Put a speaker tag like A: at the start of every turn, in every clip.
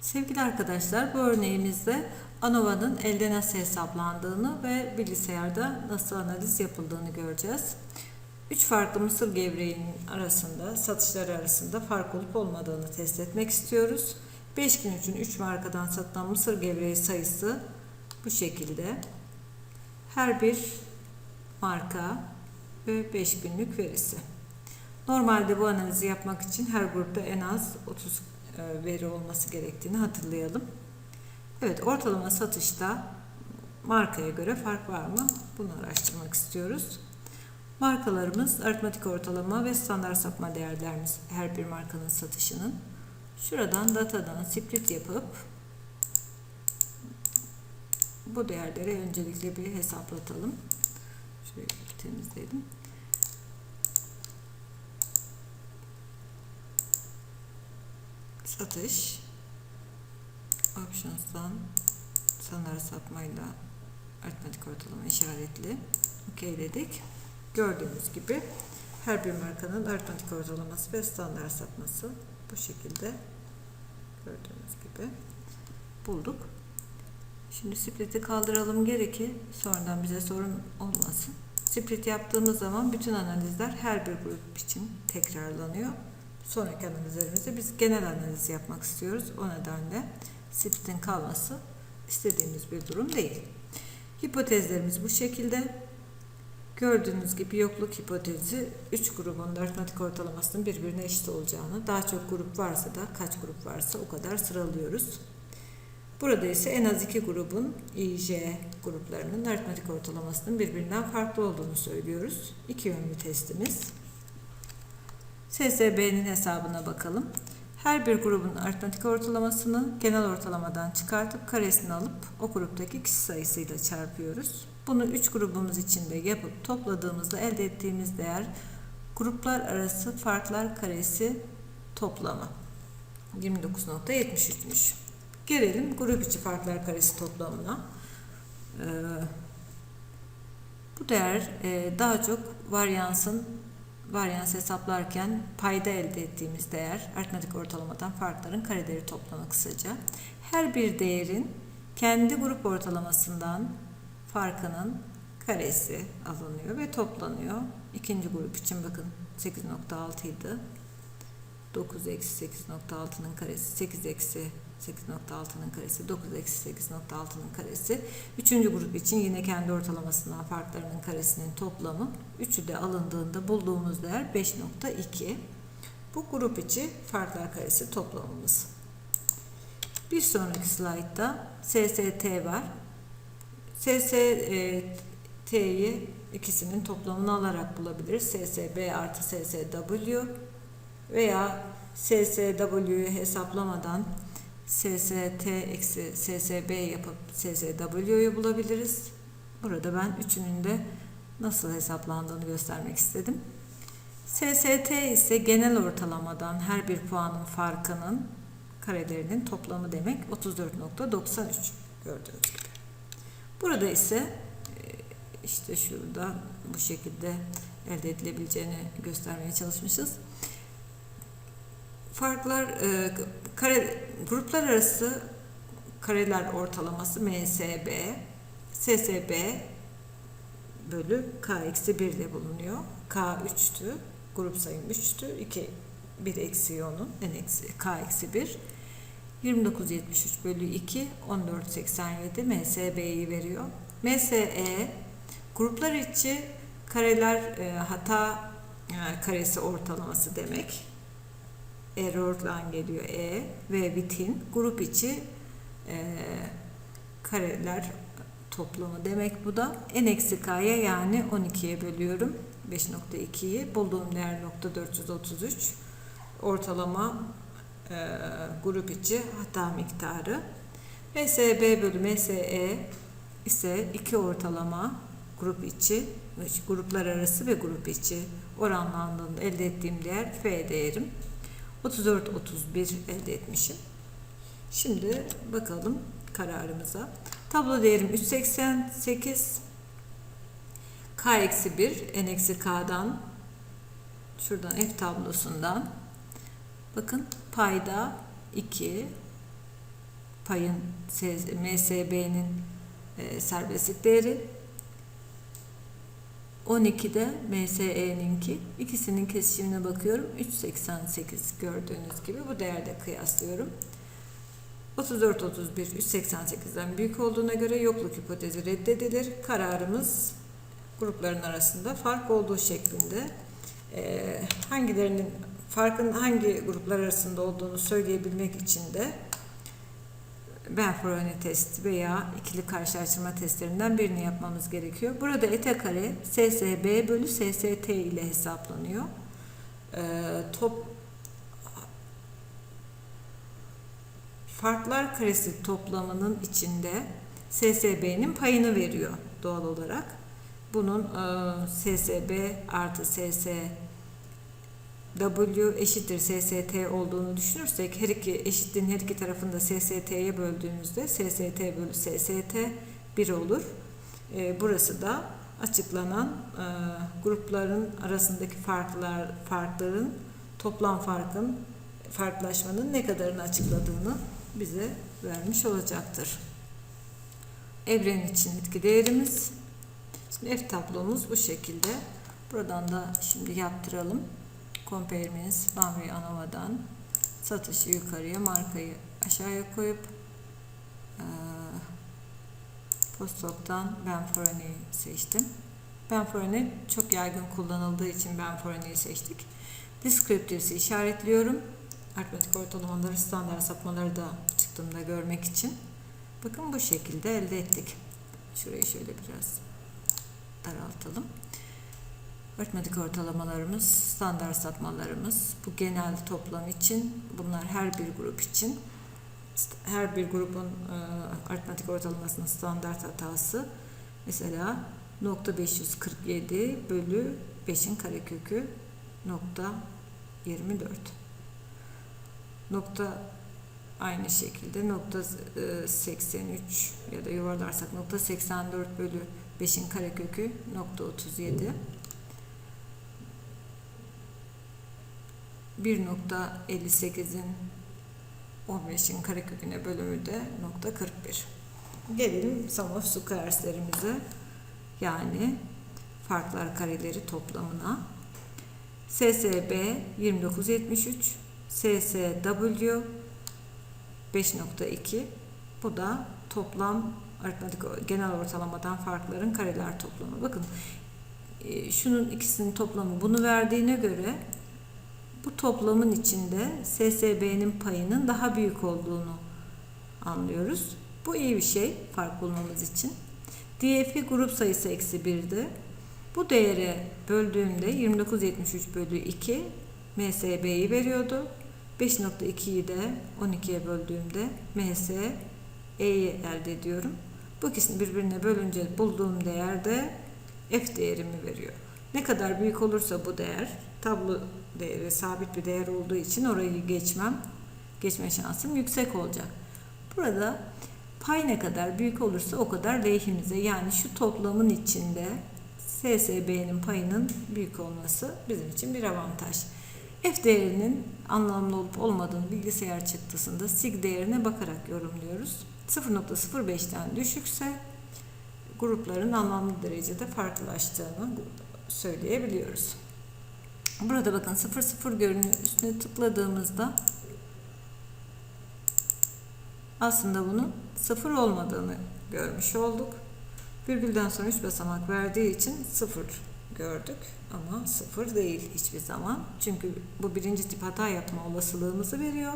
A: Sevgili arkadaşlar bu örneğimizde ANOVA'nın elde nasıl hesaplandığını ve bilgisayarda nasıl analiz yapıldığını göreceğiz. Üç farklı mısır gevreğinin arasında, satışları arasında fark olup olmadığını test etmek istiyoruz. 5 gün için 3 markadan satılan mısır gevreği sayısı bu şekilde. Her bir marka ve 5 günlük verisi. Normalde bu analizi yapmak için her grupta en az 30 e, veri olması gerektiğini hatırlayalım. Evet, ortalama satışta markaya göre fark var mı? Bunu araştırmak istiyoruz. Markalarımız aritmetik ortalama ve standart sapma değerlerimiz her bir markanın satışının. Şuradan datadan split yapıp bu değerleri öncelikle bir hesaplatalım. Şöyle temizleyelim. Satış Options'tan standart sapmayla aritmetik ortalama işaretli okeyledik. Gördüğünüz gibi her bir markanın aritmetik ortalaması ve standart sapması bu şekilde gördüğünüz gibi bulduk. Şimdi split'i kaldıralım gerekir. Sonradan bize sorun olmasın. Split yaptığımız zaman bütün analizler her bir grup için tekrarlanıyor. Sonraki analizlerimizde biz genel analiz yapmak istiyoruz. O nedenle split'in kalması istediğimiz bir durum değil. Hipotezlerimiz bu şekilde. Gördüğünüz gibi yokluk hipotezi 3 grubun da aritmetik ortalamasının birbirine eşit olacağını, daha çok grup varsa da kaç grup varsa o kadar sıralıyoruz. Burada ise en az iki grubun İJ gruplarının aritmetik ortalamasının birbirinden farklı olduğunu söylüyoruz. İki yönlü testimiz. SSB'nin hesabına bakalım. Her bir grubun aritmetik ortalamasını genel ortalamadan çıkartıp karesini alıp o gruptaki kişi sayısıyla çarpıyoruz. Bunu 3 grubumuz içinde yapıp topladığımızda elde ettiğimiz değer gruplar arası farklar karesi toplamı 29.73'müş. Gelelim grup içi farklar karesi toplamına. Ee, bu değer e, daha çok varyansın varyans hesaplarken payda elde ettiğimiz değer aritmetik ortalamadan farkların kareleri toplamı kısaca. Her bir değerin kendi grup ortalamasından farkının karesi alınıyor ve toplanıyor. İkinci grup için bakın 8.6 idi. 9 eksi 8.6'nın karesi 8 eksi 8.6'nın karesi 9 eksi 8.6'nın karesi. Üçüncü grup için yine kendi ortalamasından farklarının karesinin toplamı. Üçü de alındığında bulduğumuz değer 5.2. Bu grup içi farklar karesi toplamımız. Bir sonraki slaytta SST var. SST'yi ikisinin toplamını alarak bulabiliriz. SSB artı SSW veya SSW'yu hesaplamadan SST eksi SSB yapıp SSW'yu bulabiliriz. Burada ben üçünün de nasıl hesaplandığını göstermek istedim. SST ise genel ortalamadan her bir puanın farkının karelerinin toplamı demek 34.93 gördüğünüz gibi. Burada ise işte şurada bu şekilde elde edilebileceğini göstermeye çalışmışız farklar e, kare gruplar arası kareler ortalaması MSB SSB bölü K eksi 1 ile bulunuyor. K 3'tü. Grup sayım 3'tü. 2 1 eksi onun n eksi K eksi 1 2973 bölü 2 1487 MSB'yi veriyor. MSE gruplar içi kareler e, hata e, karesi ortalaması demek error'dan geliyor E ve bitin grup içi e, kareler toplamı demek bu da. N eksi k'ya yani 12'ye bölüyorum. 5.2'yi bulduğum değer nokta 433 ortalama e, grup içi hata miktarı. MSB bölü MSE ise iki ortalama grup içi gruplar arası ve grup içi oranlandığında elde ettiğim değer F değerim 34 31 elde etmişim. Şimdi bakalım kararımıza. Tablo değerim 388 k eksi 1 n eksi k'dan şuradan f tablosundan bakın payda 2 payın MSB'nin e, serbestlik değeri 12'de MSE'ninki ikisinin kesişimine bakıyorum. 3.88 gördüğünüz gibi. Bu değerde kıyaslıyorum. 34 31 3.88'den büyük olduğuna göre yokluk hipotezi reddedilir. Kararımız grupların arasında fark olduğu şeklinde. E, hangilerinin farkın hangi gruplar arasında olduğunu söyleyebilmek için de Benforoni test veya ikili karşılaştırma testlerinden birini yapmamız gerekiyor. Burada eta kare SSB bölü SST ile hesaplanıyor. Ee, top farklar karesi toplamının içinde SSB'nin payını veriyor doğal olarak. Bunun e, SSB artı SS W eşittir SST olduğunu düşünürsek her iki eşitliğin her iki tarafını da SST'ye böldüğümüzde SST bölü SST 1 olur. E, burası da açıklanan e, grupların arasındaki farklar farkların toplam farkın farklılaşmanın ne kadarını açıkladığını bize vermiş olacaktır. Evren için etki değerimiz. Şimdi F tablomuz bu şekilde. Buradan da şimdi yaptıralım. One way ANOVA'dan satışı yukarıya, markayı aşağıya koyup e, Postdoc.'dan Benforani'yi seçtim. Benforani çok yaygın kullanıldığı için Benforani'yi seçtik. Descriptives'i işaretliyorum. Aritmetik ortalamaları, standart sapmaları da çıktığımda görmek için. Bakın bu şekilde elde ettik. Şurayı şöyle biraz daraltalım. Aritmetik ortalamalarımız, standart sapmalarımız, bu genel toplam için, bunlar her bir grup için. Her bir grubun e, aritmetik ortalamasının standart hatası mesela nokta 547 bölü 5'in karekökü nokta 24 nokta aynı şekilde nokta 83 ya da yuvarlarsak nokta 84 bölü 5'in karekökü nokta 37 1.58'in 15'in kareköküne bölümü de nokta 41. Gelelim sum of squares'lerimize yani farklar kareleri toplamına. SSB 2973, SSW 5.2 bu da toplam aritmetik genel ortalamadan farkların kareler toplamı. Bakın e, şunun ikisinin toplamı bunu verdiğine göre bu toplamın içinde SSB'nin payının daha büyük olduğunu anlıyoruz. Bu iyi bir şey fark bulmamız için. DF'i grup sayısı eksi 1'di. Bu değere böldüğümde 2973 bölü 2 MSB'yi veriyordu. 5.2'yi de 12'ye böldüğümde MSE'yi elde ediyorum. Bu ikisini birbirine bölünce bulduğum değer de F değerimi veriyor. Ne kadar büyük olursa bu değer tablo değeri sabit bir değer olduğu için orayı geçmem geçme şansım yüksek olacak. Burada pay ne kadar büyük olursa o kadar lehimize yani şu toplamın içinde SSB'nin payının büyük olması bizim için bir avantaj. F değerinin anlamlı olup olmadığını bilgisayar çıktısında sig değerine bakarak yorumluyoruz. 0.05'ten düşükse grupların anlamlı derecede farklılaştığını söyleyebiliyoruz. Burada bakın 00 görünüyor. Üstüne tıkladığımızda aslında bunun 0 olmadığını görmüş olduk. Virgülden sonra 3 basamak verdiği için 0 gördük ama 0 değil hiçbir zaman. Çünkü bu birinci tip hata yapma olasılığımızı veriyor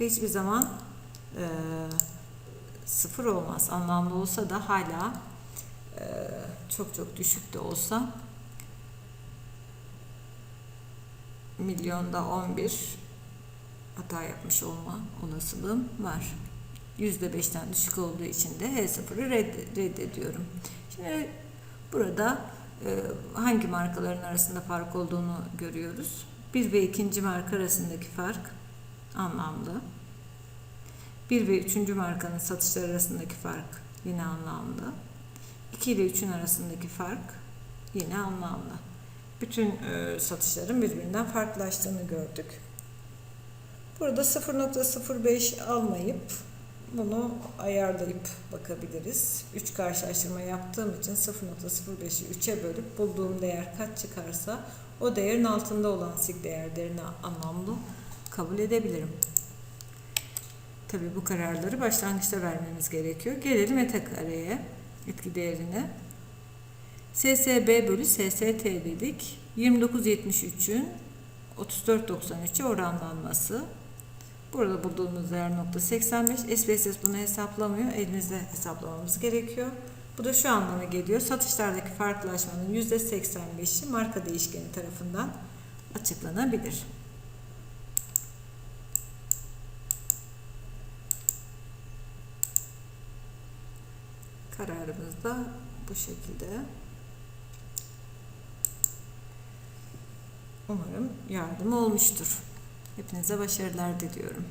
A: ve hiçbir zaman e, 0 olmaz. Anlamlı olsa da hala e, çok çok düşük de olsa milyonda 11 hata yapmış olma olasılığım var. %5'ten düşük olduğu için de H0'ı reddediyorum. Şimdi burada e, hangi markaların arasında fark olduğunu görüyoruz. Bir ve ikinci marka arasındaki fark anlamlı. Bir ve üçüncü markanın satışları arasındaki fark yine anlamlı. 2 ile 3'ün arasındaki fark yine anlamlı bütün e, satışların birbirinden farklılaştığını gördük. Burada 0.05 almayıp bunu ayarlayıp bakabiliriz. 3 karşılaştırma yaptığım için 0.05'i 3'e bölüp bulduğum değer kaç çıkarsa o değerin altında olan sig değerlerini anlamlı kabul edebilirim. Tabi bu kararları başlangıçta vermemiz gerekiyor. Gelelim eta kareye, etki değerine. SSB bölü SST dedik. 29.73'ün 34.93'e oranlanması. Burada bulduğumuz değer nokta 85. SPSS bunu hesaplamıyor. Elimizde hesaplamamız gerekiyor. Bu da şu anlama geliyor. Satışlardaki farklılaşmanın %85'i marka değişkeni tarafından açıklanabilir. Kararımız da bu şekilde. Umarım yardım olmuştur. Hepinize başarılar diliyorum.